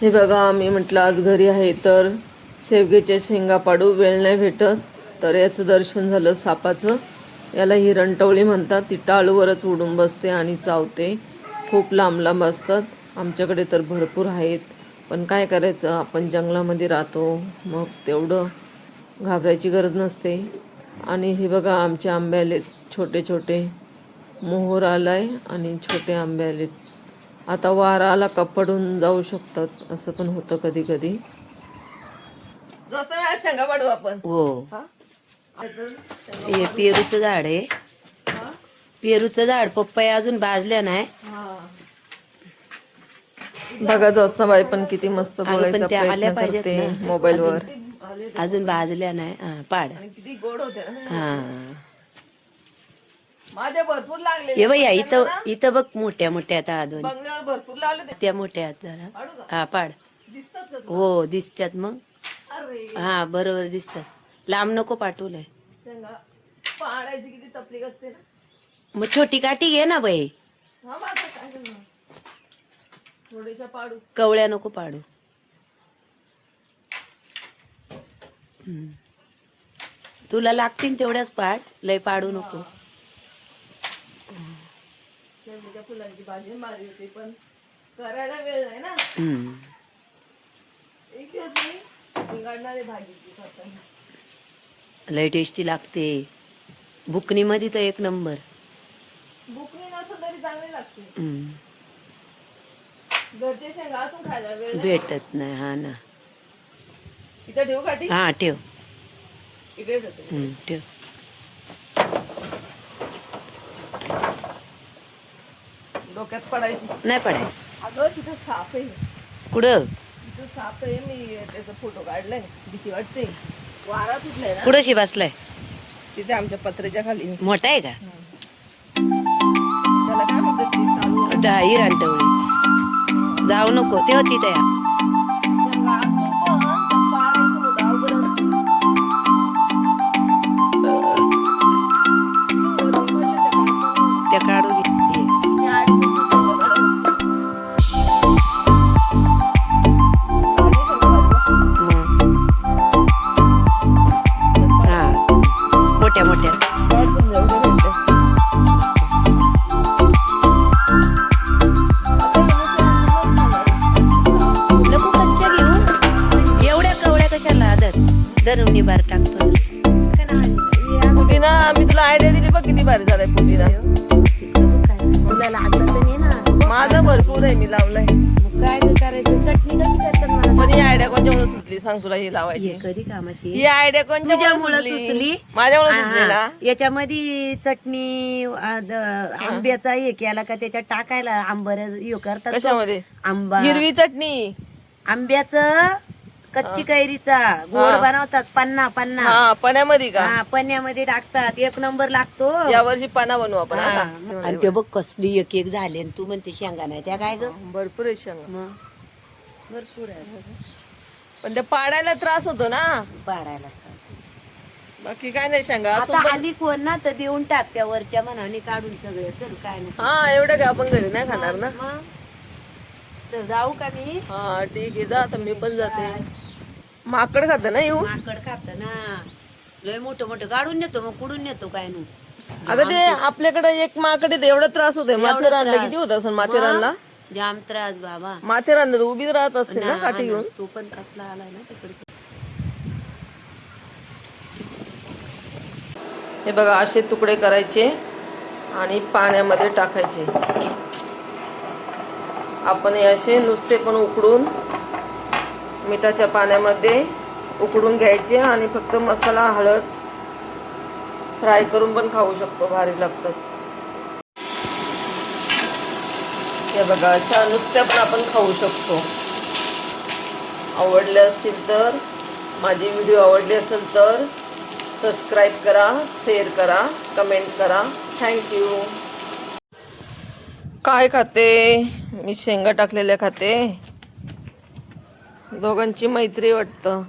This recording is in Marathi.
हे बघा मी म्हटलं आज घरी आहे तर शेवग्याच्या शेंगा पाडू वेळ नाही भेटत. तर याचं दर्शन झालं सापाचं. याला हिरणटवळी म्हणतात. ती टाळूवरच उडून बसते आणि चावते. खूप लांब लांब असतात. आमच्याकडे तर भरपूर आहेत. पण काय करायचं? आपण जंगलामध्ये राहतो. मग तेवढं घाबरायची गरज नसते. आणि हे बघा आमचे आंबे आले छोटे छोटे मोहर आहे आणि छोटे आंबे आलेत आता वारा आला का पडून जाऊ शकतात असं पण होतं कधी कधी शेंगा पाडू आपण. हो. हे? पेरूचं झाड आहे. पेरूचं झाड पप्पाया अजून भाजल्या नाही. बघा जोस्नाबाई पण किती मस्त बोलायचा प्रयत्न पाहिजेत करते. मोबाईलवर. अजून भाजल्या नाही. हा पाड. किती गोड होते हा. माझ्या भरपूर लागले हे बघ या इथं इथं बघ मोठ्या मोठ्या आता दोन बंगल्यावर भरपूर लावले त्या मोठ्या आहेत जरा. हा पाड. दिसतात का हो दिसत्यात मग. अरे. हा बरोबर दिसतात. लांब नको पाठवलंय. शेंगा पाडायची किती तपलीक असते ना. मग छोटी काठी घे ना बाई. हा माझं काय करणार? थोडीशा पाडू. कवळ्या नको पाडू. हम्म. तुला लागतील तेवढ्याच पाड लय पाडू नको शेवग्याच्या फुलांची भाजी मारी होती पण करायला वेळ नाही ना. एक दिवस मी बिघडणार आहे भाजीची करताना. लय टेस्टी लागते. बुकनीमध्ये तर एक नंबर बुकणी नसेल तरी चांगली लागते. घरचे शेंगा असून खायला वेळ. भेटत नाही हा ना. इथं ठेवू काठी हा ठेव. इकडे ठेव. डोक्यात पडायची. नाही पडाय अगं तिथं साप आहे. कुठं? तिथं साप आहे. मी त्याचा फोटो काढलाय. भीती वाटते. वारा सुटलाय ना. कुठं शी बसलाय तिथे आमच्या पत्र्याच्या खाली. मोठा आहे का? त्याला काय म्हणतात ते? चालू डाई रानटवळी जाऊ नको. ते होती त्या तुला आयडिया दिली बघ किती भारी झालाय पुदिना तुला लागलं तर नाही ना माझं भरपूर आहे मी लावलंय. मग काय करायचं चटणी कशी करतात मला पण ही आयडिया कोणच्यामुळे सुचली? सांग तुला ही लावायची. हे कधी कामाची ही आयडिया कोणच्यामुळे तुझ्यामुळं सुचली? सुचली? माझ्यामुळे सुचली ना हा. याच्यामध्ये चटणी आंब्याचा हे केला का त्याच्यात टाकायला आंबर हे करतात. कशामध्ये? आंबा. हिरवी चटणी. आंब्याचं कच्ची कैरीचा. गोड बनवतात. पन्ना पन्ना. हा पण्यामध्ये का? हा पन्न्यामध्ये टाकतात. एक नंबर लागतो. या वर्षी पाना बनवू आपण हा. आता आणि ते बघ कसली एक एक झाले आणि तू म्हणते शेंगा नाही. त्या काय ग? भरपूर आहे शेंगा. मग? भरपूर आहे पण ते पाडायला त्रास होतो ना? पाडायला त्रास. बाकी काय नाही शेंगा. असं आता आली कोण ना तर देऊन टाक त्या वरच्या मनाने काढून सगळं. चल काय नाही. हा एवढं काय आपण घरी नाही खाणार ना? मग? जाऊ का मी? हा ठीक आहे जा आता मी पण जाते. माकड खात ना येऊ? माकड खात ना. लय मोठं मोठं काढून नेतो मग कुडून नेतो काय नु? अगं ते आपल्याकडे एक माकड एवढा त्रास होतोय. माथेरानला किती होत असं माथेरानला? जाम त्रास बाबा. माथेरानला उभीच राहत असते ना काठी घेऊन. तो पण कसला आलाय ना तिकडे हे बघा असे तुकडे करायचे आणि पाण्यामध्ये टाकायचे. आपण हे असे नुसते पण उकडून मिठाच्या पाण्यामध्ये उकडून घ्यायचे आणि फक्त मसाला हळद फ्राय करून पण खाऊ शकतो भारी लागतात हे बघा अशा नुसत्या पण आपण खाऊ शकतो. आवडले असतील तर माझी व्हिडिओ आवडली असेल तर सबस्क्राईब करा शेअर करा कमेंट करा. थँक्यू काय खाते? मी शेंगा टाकलेल्या खाते. दोघांची मैत्री वाटतं.